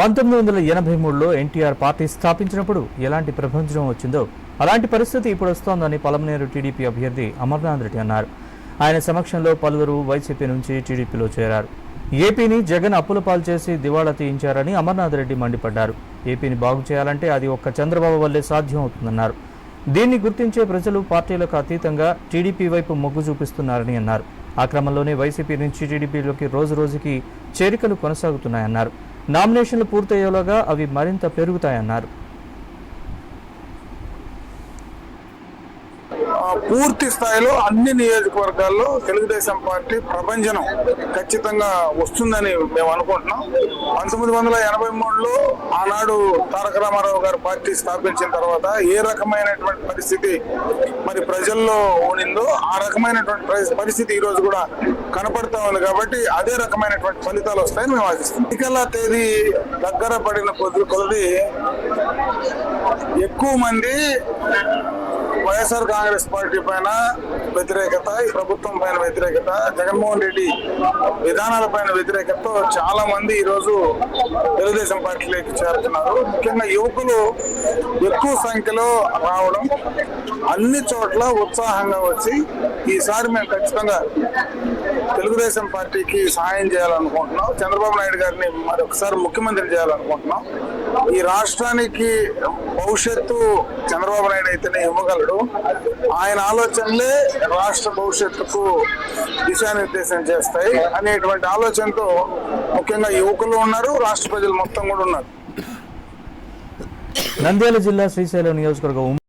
పంతొమ్మిది వందల ఎనభై మూడులో ఎన్టీఆర్ పార్టీ స్థాపించినప్పుడు ఎలాంటి ప్రపంచం వచ్చిందో అలాంటి పరిస్థితి ఇప్పుడు వస్తోందని పలమనేరు టీడీపీ అభ్యర్థి అమర్నాథ్ రెడ్డి అన్నారు. ఆయన సమక్షంలో పలువురు వైసీపీ నుంచి టీడీపీలో చేరారు. ఏపీని జగన్ అప్పుల పాలు చేసి దివాళా తీయించారని అమర్నాథ్ రెడ్డి మండిపడ్డారు. ఏపీని బాగు చేయాలంటే అది ఒక్క చంద్రబాబు వల్లే సాధ్యం అవుతుందన్నారు దీన్ని గుర్తించే ప్రజలు పార్టీలకు అతీతంగా టీడీపీ వైపు మొగ్గు చూపిస్తున్నారని అన్నారు. ఆ క్రమంలోనే వైసీపీ నుంచి టీడీపీలోకి రోజు రోజుకి చేరికలు కొనసాగుతున్నాయన్నారు. నామినేషన్లు పూర్తయ్యేలోగా అవి మరింత పెరుగుతాయన్నారు. పూర్తి స్థాయిలో అన్ని నియోజకవర్గాల్లో తెలుగుదేశం పార్టీ ప్రపంచనం ఖచ్చితంగా వస్తుందని మేము అనుకుంటున్నాం. పంతొమ్మిది వందల ఎనభై మూడులో ఆనాడు తారక రామారావు గారు పార్టీ స్థాపించిన తర్వాత ఏ రకమైనటువంటి పరిస్థితి మరి ప్రజల్లో ఉండిందో ఆ రకమైనటువంటి పరిస్థితి ఈ రోజు కూడా కనపడతా ఉంది కాబట్టి అదే రకమైనటువంటి ఫలితాలు వస్తాయని మేము ఆశిస్తాం ఎన్నికల తేదీ దగ్గర పడిన కొద్ది కొద్ది ఎక్కువ మంది వైఎస్ఆర్ కాంగ్రెస్ పార్టీ పైన వ్యతిరేకత ఈ ప్రభుత్వం పైన వ్యతిరేకత జగన్మోహన్ రెడ్డి విధానాల పైన వ్యతిరేకతతో చాలా మంది ఈ రోజు తెలుగుదేశం పార్టీలోకి చేరుతున్నారు. ముఖ్యంగా యువకులు ఎక్కువ సంఖ్యలో రావడం అన్ని చోట్ల ఉత్సాహంగా వచ్చి ఈసారి మేము ఖచ్చితంగా తెలుగుదేశం పార్టీకి సహాయం చేయాలనుకుంటున్నాం. చంద్రబాబు నాయుడు గారిని మరొకసారి ముఖ్యమంత్రి చేయాలనుకుంటున్నాం. ఈ రాష్ట్రానికి భవిష్యత్తు చంద్రబాబు నాయుడు అయితేనే ఇవ్వగలడు. ఆయన ఆలోచనలే రాష్ట్ర భవిష్యత్తుకు దిశానిర్దేశం చేస్తాయి అనేటువంటి ఆలోచనతో ముఖ్యంగా యువకులు ఉన్నారు రాష్ట్ర ప్రజలు మొత్తం కూడా ఉన్నారు. నంద్యాల జిల్లా శ్రీశైలం నియోజకవర్గం